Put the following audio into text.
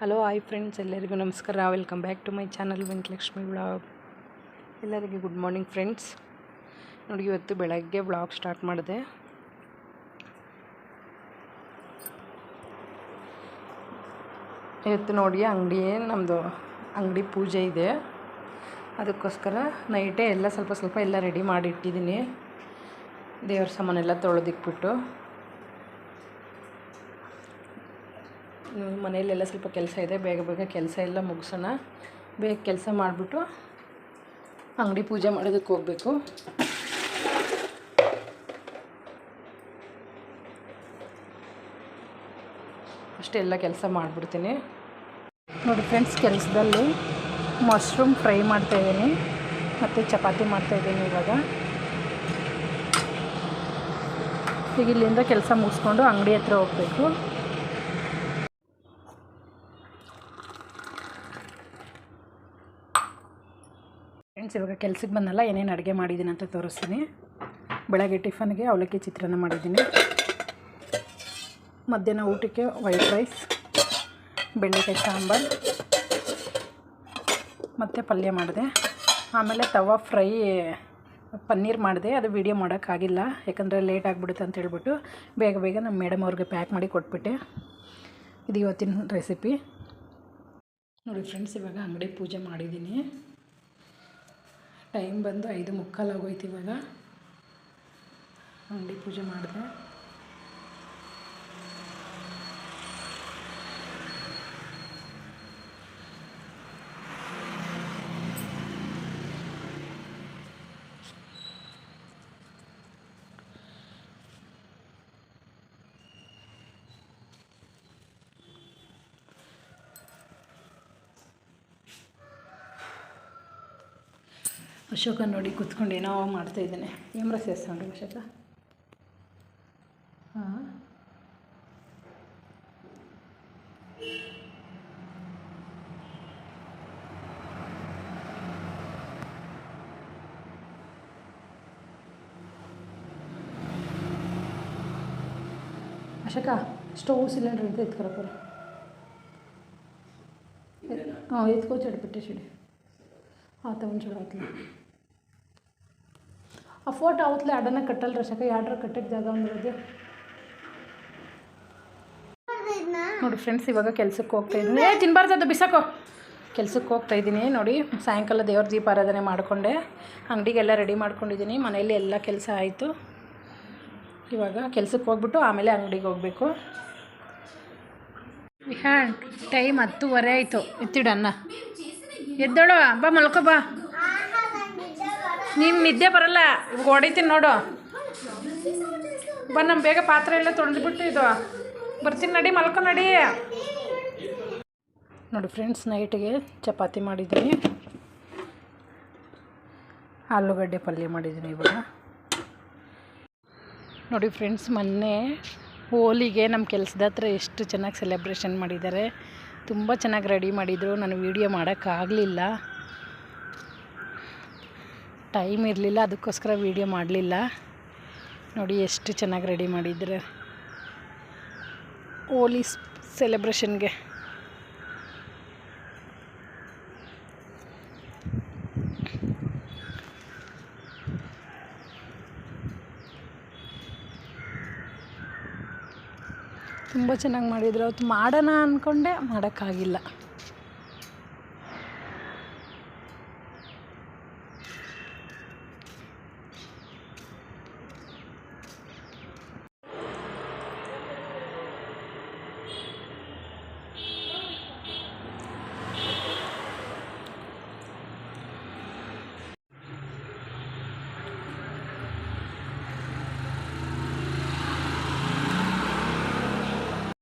Hello hi friends ಎಲ್ಲರಿಗೂ ನಮಸ್ಕಾರ. Welcome back to my channel Venkatalakshmi blog ಎಲ್ಲರಿಗೂ good morning friends ನೋಡಿ, ಇವತ್ತು ಬೆಳಗ್ಗೆ ಬ್ಲಾಗ್ ಸ್ಟಾರ್ಟ್ ಮಾಡಿದೆ. ಇವತ್ತು ನೋಡಿ, ಅಂಗಡಿ ನಮ್ಮದು ಅಂಗಡಿ ಪೂಜೆ ಇದೆ. ಅದಕ್ಕೋಸ್ಕರ ನೈಟೇ ಎಲ್ಲ ಸ್ವಲ್ಪ ಸ್ವಲ್ಪ ಎಲ್ಲ ರೆಡಿ ಮಾಡಿ ಇಟ್ಟಿದ್ದೀನಿ. ದೇವ್ರ ಸಾಮಾನೆಲ್ಲ ತೊಳೆದಿಕ್ಬಿಟ್ಟು ಮನೆಯಲ್ಲೆಲ್ಲ ಸ್ವಲ್ಪ ಕೆಲಸ ಇದೆ, ಬೇಗ ಬೇಗ ಕೆಲಸ ಎಲ್ಲ ಮುಗಿಸೋಣ. ಬೇಗ ಕೆಲಸ ಮಾಡಿಬಿಟ್ಟು ಅಂಗಡಿ ಪೂಜೆ ಮಾಡೋದಕ್ಕೆ ಹೋಗಬೇಕು. ಅಷ್ಟೆಲ್ಲ ಕೆಲಸ ಮಾಡಿಬಿಡ್ತೀನಿ. ನೋಡಿ ಫ್ರೆಂಡ್ಸ್ ಕೆಲಸದಲ್ಲಿ ಮಶ್ರೂಮ್ ಫ್ರೈ ಮಾಡ್ತಾಯಿದ್ದೀನಿ ಮತ್ತು ಚಪಾತಿ ಮಾಡ್ತಾಯಿದ್ದೀನಿ ಇವಾಗ. ಈಗ ಇಲ್ಲಿಂದ ಕೆಲಸ ಮುಗಿಸ್ಕೊಂಡು ಅಂಗಡಿ ಹತ್ರ ಹೋಗಬೇಕು. ಫ್ರೆಂಡ್ಸ್ ಇವಾಗ ಕೆಲ್ಸಕ್ಕೆ ಬಂದಲ್ಲ, ಏನೇನು ಅಡುಗೆ ಮಾಡಿದ್ದೀನಿ ಅಂತ ತೋರಿಸ್ತೀನಿ. ಬೆಳಗ್ಗೆ ಟಿಫನ್ಗೆ ಅವಲಕ್ಕಿ ಚಿತ್ರಾನ್ನ ಮಾಡಿದ್ದೀನಿ ಮಧ್ಯಾಹ್ನ ಊಟಕ್ಕೆ ವೈಟ್ ರೈಸ್ ಬೆಂಡೆಕಾಯಿ ಸಾಂಬಾರು, ಮತ್ತು ಪಲ್ಯ ಮಾಡಿದೆ. ಆಮೇಲೆ ತವಾ ಫ್ರೈ, ಪನ್ನೀರ್ ಮಾಡಿದೆ. ಅದು ವೀಡಿಯೋ ಮಾಡೋಕ್ಕಾಗಿಲ್ಲ, ಯಾಕಂದರೆ ಲೇಟ್ ಆಗಿಬಿಡುತ್ತೆ ಅಂತ ಹೇಳ್ಬಿಟ್ಟು ಬೇಗ ಬೇಗ ನಮ್ಮ ಮೇಡಮ್ ಅವ್ರಿಗೆ ಪ್ಯಾಕ್ ಮಾಡಿ ಕೊಟ್ಬಿಟ್ಟೆ. ಇದು ಇವತ್ತಿನ ರೆಸಿಪಿ ನೋಡಿ ಫ್ರೆಂಡ್ಸ್ ಇವಾಗ ಅಂಗಡಿ ಪೂಜೆ ಮಾಡಿದ್ದೀನಿ ಟೈಮ್ ಬಂದು ಐದು ಮುಕ್ಕಾಲು ಆಗೋಯ್ತು ಇವಾಗ. ಅಂಗಡಿ ಪೂಜೆ ಮಾಡಿದೆ. ಅಶೋಕ ನೋಡಿ ಕೂತ್ಕೊಂಡು ಏನೋ ಮಾಡ್ತಾ ಇದ್ದಾನೆ. ಏಮ್ರ ಸೇರಿಸ್ಕೊಂಡು ಅಶೋಕ? ಹಾಂ. ಅಶೋಕ ಸ್ಟೋವ್ ಸಿಲಿಂಡ್ರ್ ಅಂತ ಎತ್ಕೊಳಪ್ಪ ಹಾಂ ಎತ್ಕೋ ಚಡ್ಬಿಟ್ಟೆ ಚಿಡಿ ಆತ ಒಂದು ಚೂರು ಆ ಫೋಟೋ ಅವತ್ಲೆ ಅಡನ ಕಟ್ಟಲ್ಲ ರಶಕ ಯಾಡ್ರ ಕಟ್ಟಕ್ಕೆ ಜಾಗ ಒಂದಿರೋದು ನೋಡಿ ಫ್ರೆಂಡ್ಸ್ ಇವಾಗ ಕೆಲ್ಸಕ್ಕೆ ಹೋಗ್ತಾ ಇದ್ದೀನಿ. ಏ, ತಿನ್ಬಾರ್ದು ಅದು, ಬಿಸಾಕೋ. ಕೆಲ್ಸಕ್ಕೆ ಹೋಗ್ತಾ ಇದ್ದೀನಿ. ನೋಡಿ, ಸಾಯಂಕಾಲ ದೇವ್ರ ದೀಪಾರಾಧನೆ ಮಾಡಿಕೊಂಡೆ. ಅಂಗಡಿಗೆಲ್ಲ ರೆಡಿ ಮಾಡ್ಕೊಂಡಿದ್ದೀನಿ. ಮನೆಯಲ್ಲಿ ಎಲ್ಲ ಕೆಲಸ ಆಯಿತು. ಇವಾಗ ಕೆಲ್ಸಕ್ಕೆ ಹೋಗ್ಬಿಟ್ಟು ಆಮೇಲೆ ಅಂಗಡಿಗೆ ಹೋಗಬೇಕು. ಹ್ಯಾಂಡ್ ಟೈಮ್ ಹತ್ತುವರೆ ಆಯಿತು. ಎತ್ತಿಡಣ್ಣ ಎದ್ದೋಳು, ಬಾ ಮಲ್ಕೋ, ಬಾ. ನೀನು ನಿದ್ದೆ ಬರಲ್ಲ ಹೊಡಿತೀನಿ ನೋಡು. ಬಾ ನಮ್ಮ ಬೇಗ ಪಾತ್ರೆ ಎಲ್ಲ ತೊಳೆದ್ಬಿಟ್ಟು ಇದು, ಬರ್ತೀನಿ ನಡಿ, ಮಲ್ಕೊ ನಡಿ. ನೋಡಿ ಫ್ರೆಂಡ್ಸ್ ನೈಟ್ಗೆ ಚಪಾತಿ ಮಾಡಿದ್ದೀನಿ. ಆಲೂಗಡ್ಡೆ ಪಲ್ಯ ಮಾಡಿದ್ದೀನಿ ಇವಾಗ. ನೋಡಿ ಫ್ರೆಂಡ್ಸ್ ಮೊನ್ನೆ ಹೋಲಿಗೆ ನಮ್ಮ ಕೆಲಸದ ಹತ್ರ ಎಷ್ಟು ಚೆನ್ನಾಗಿ ಸೆಲೆಬ್ರೇಷನ್ ಮಾಡಿದ್ದಾರೆ. ತುಂಬ ಚೆನ್ನಾಗಿ ರೆಡಿ ಮಾಡಿದರು. ನಾನು ವೀಡಿಯೋ ಮಾಡೋಕ್ಕಾಗಲಿಲ್ಲ. ಟೈಮ್ ಇರಲಿಲ್ಲ, ಅದಕ್ಕೋಸ್ಕರ ವೀಡಿಯೋ ಮಾಡಲಿಲ್ಲ. ನೋಡಿ ಎಷ್ಟು ಚೆನ್ನಾಗಿ ರೆಡಿ ಮಾಡಿದ್ರು. ಹೋಲಿ ಸೆಲೆಬ್ರೇಷನ್ಗೆ ತುಂಬ ಚೆನ್ನಾಗಿ ಮಾಡಿದ್ರು. ಅವತ್ತು ಮಾಡೋಣ ಅಂದ್ಕೊಂಡೆ ಮಾಡೋಕ್ಕಾಗಿಲ್ಲ.